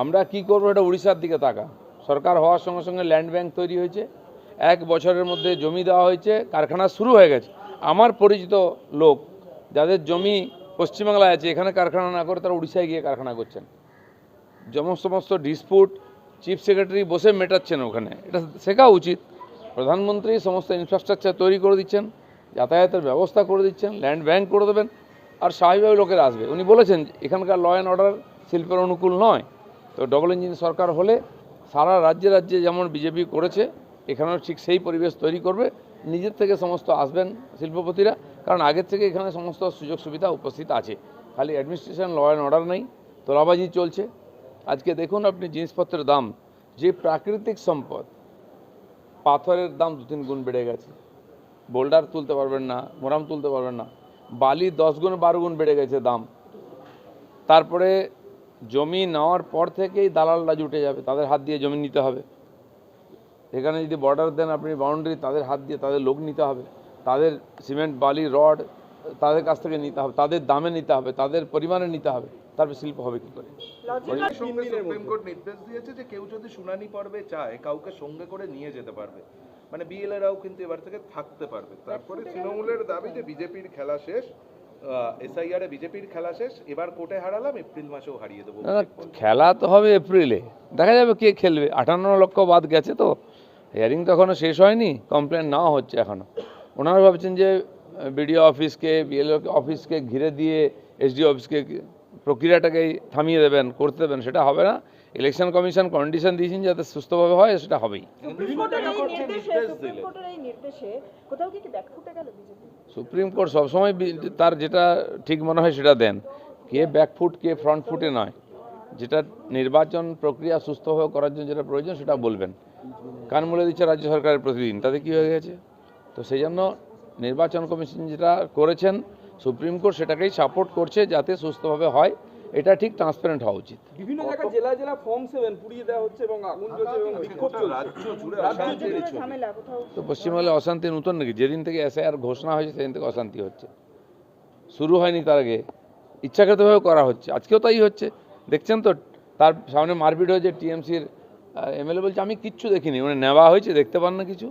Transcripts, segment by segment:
আমরা কি করব এটা উড়িষ্যার দিকে তাকা সরকার হওয়ার সঙ্গে সঙ্গে ল্যান্ড ব্যাংক তৈরি হয়েছে। এক বছরের মধ্যে জমি দেওয়া হয়েছে, কারখানা শুরু হয়ে গেছে। আমার পরিচিত লোক, যাদের জমি পশ্চিমবাংলায় আছে, এখানে কারখানা না করে তারা উড়িষ্যায় গিয়ে কারখানা করছেন। যেমন সমস্ত ডিসপুট চিফ সেক্রেটারি বসে মেটাচ্ছেন ওখানে। এটা শেখা উচিত। প্রধানমন্ত্রী সমস্ত ইনফ্রাস্ট্রাকচার তৈরি করে দিচ্ছেন, যাতায়াতের ব্যবস্থা করে দিচ্ছেন ল্যান্ড ব্যাংক করে দেবেন, আর স্বাভাবিকভাবে লোকের আসবে। উনি বলেছেন, এখানকার ল অ্যান্ড অর্ডার শিল্পের অনুকূল নয়। তো ডবল ইঞ্জিন সরকার হলে সারা রাজ্যে রাজ্যে যেমন বিজেপি করেছে, এখানেও ঠিক সেই পরিবেশ তৈরি করবে। নিজের থেকে সমস্ত আসবেন শিল্পপতিরা, কারণ আগের থেকে এখানে সমস্ত সুযোগ সুবিধা উপস্থিত আছে। খালি অ্যাডমিনিস্ট্রেশন ল অ্যান্ড অর্ডার নেই, তোলাবাজি চলছে। আজকে দেখুন আপনি জিনিসপত্রের দাম, যে প্রাকৃতিক সম্পদ, পাথরের দাম দু তিন গুণ বেড়ে গেছে। বোল্ডার তুলতে পারবেন না, মোরাম তুলতে পারবেন না। বালি দশ গুণ বারো গুণ বেড়ে গেছে দাম। তারপরে জমি নেওয়ার পর থেকেই দালালরা জুটে যাবে তাদের হাত দিয়ে জমি নিতে হবে। এখানে যদি বর্ডার দেন আপনি বাউন্ডারি তাদের হাত দিয়ে তাদের লোক নিতে হবে। তাদের সিমেন্ট বালি রড তাদের কাছ থেকে নিতে হবে তাদের দামে নিতে হবে তাদের পরিমাণে নিতে হবে তারপর শিল্প হবে কি করে? সুপ্রিম কোর্ট নির্দেশ দিয়েছে যে কেউ যদি শুনানি পর্বে চায় কাউকে সঙ্গে করে নিয়ে যেতে পারবে। মানে বিএলএরাও কিন্তু এবার থেকে থাকতে পারবে। তারপরে তৃণমূলের দাবি যে বিজেপির খেলা শেষ এসআইআর এ বিজেপির খেলা শেষ এবার কোর্টে হারালাম এপ্রিল মাসেও হারিয়ে দেবো না, না, খেলা তো হবে এপ্রিলে। দেখা যাবে কে খেলবে। আটান্ন লক্ষ বাদ গেছে তো। হিয়ারিং তো এখনও শেষ হয়নি কমপ্লেন নাও হচ্ছে এখনও ওনারা ভাবছেন যে বিডিও অফিসকে বিএলও অফিসকে ঘিরে দিয়ে এসডিও অফিসকে প্রক্রিয়াটাকেই থামিয়ে দেবেন করতে দেবেন সেটা হবে না। ইলেকশন কমিশন কন্ডিশন দিয়েছেন যাতে সুস্থভাবে হয় সেটা হবেই। সুপ্রিম কোর্ট সবসময় তার যেটা ঠিক মনে হয় সেটা দেন। কে ব্যাকফুট কে ফ্রন্ট ফুটে নয়। যেটা নির্বাচন প্রক্রিয়া সুস্থভাবে করার জন্য যেটা প্রয়োজন সেটা বলবেন। কান মূলে দিচ্ছে রাজ্য সরকারের প্রতিদিন। তাতে কী হয়ে গেছে? তো সেই জন্য নির্বাচন কমিশন যেটা করেছেন, সুপ্রিম কোর্ট সেটাকেই সাপোর্ট করছে যাতে সুস্থভাবে হয়। এটা ঠিক ট্রান্সপারেন্ট হওয়া উচিত। বিভিন্ন জায়গায় জেলা জেলা ফর্ম সেভেন পুড়িয়ে দেওয়া হচ্ছে এবং আগুন জ্বলছে এবং বিক্ষোভ চলছে। রাজ্য জুড়ে রাজ্য জুড়ে ঝামেলা কোথাও তো পশ্চিমবঙ্গে অশান্তি নতুন নাকি? যেদিন থেকে এসআইআর ঘোষণা হয়েছে সেদিন থেকে অশান্তি হচ্ছে। শুরু হয়নি তার আগে। ইচ্ছাকৃতভাবে করা হচ্ছে। আজকেও তাই হচ্ছে। দেখছেন তো তার সামনে মারপিট হয়েছে টিএমসির এমএলএ বলছে আমি কিচ্ছু দেখিনি। মানে নেওয়া হয়েছে দেখতে পান না কিছু।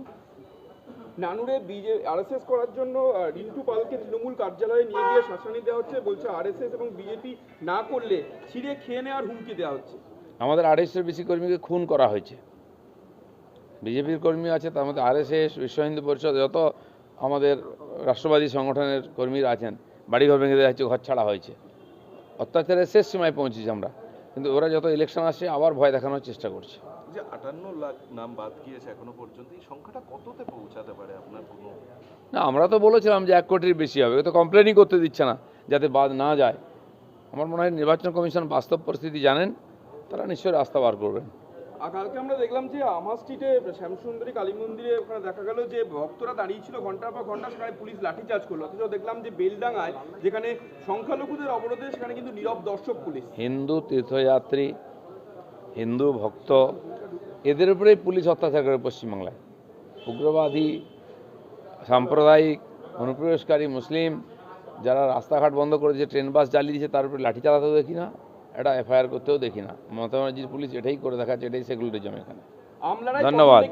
নানুরে বিজে আরএসএস করার জন্য রিন্টু পালকে তৃণমূল কার্যালয়ে নিয়ে গিয়ে শাসানি দেওয়া হচ্ছে, বলছে আরএসএস এবং বিজেপি না করলে ছিঁড়ে খেয়ে নেওয়ার হুমকি দেওয়া হচ্ছে। আমাদের আড়াইশোর বেশি কর্মীকে খুন করা হয়েছে। বিজেপির কর্মী আছে, তার মধ্যে আরএসএস বিশ্ব হিন্দু পরিষদ, যত আমাদের রাষ্ট্রবাদী সংগঠনের কর্মীরা আছেন, বাড়িঘর ভেঙে দেওয়া হয়েছে, ঘর ছাড়া হয়েছে। অত্যাচারের শেষ সীমায় পৌঁছেছি আমরা। কিন্তু ওরা যত ইলেকশন আসছে, আবার ভয় দেখানোর চেষ্টা করছে। যে আটান্ন লাখ নাম বাদ গিয়েছে এখনও পর্যন্ত এই সংখ্যাটা কততে পৌঁছাতে পারে আপনার কোনো? না আমরা তো বলেছিলাম যে এক কোটির বেশি হবে তো কমপ্লেনই করতে দিচ্ছে না যাতে বাদ না যায়। আমার মনে হয় নির্বাচন কমিশন বাস্তব পরিস্থিতি জানেন তারা নিশ্চয়ই রাস্তা বার করবেন। আর কালকে আমরা দেখলাম যে আমা স্ট্রিটে শ্যামসুন্দরী কালী মন্দিরে ওখানে দেখা গেল যে ভক্তরা দাঁড়িয়ে ছিল ঘণ্টার পর ঘণ্টা সেখানে পুলিশ লাঠিচার্জ করল। অথচ দেখলাম যে বেলডাঙ্গায় যেখানে সংখ্যালঘুদের অবরোধে সেখানে কিন্তু নীরব দর্শক পুলিশ। হিন্দু তীর্থযাত্রী হিন্দু ভক্ত এদের উপরেই পুলিশ অত্যাচার করে পশ্চিমবাংলায়। উগ্রবাদী সাম্প্রদায়িক অনুপ্রবেশকারী মুসলিম যারা রাস্তাঘাট বন্ধ করে করেছে ট্রেন বাস জ্বালিয়ে দিয়েছে তার উপরে লাঠি চালাতেও দেখি না এটা এফআইআর করতেও দেখি না। মমতা ব্যানার্জির পুলিশ এটাই করে দেখাচ্ছে এটাই সেকুলারিজম এখানে। ধন্যবাদ।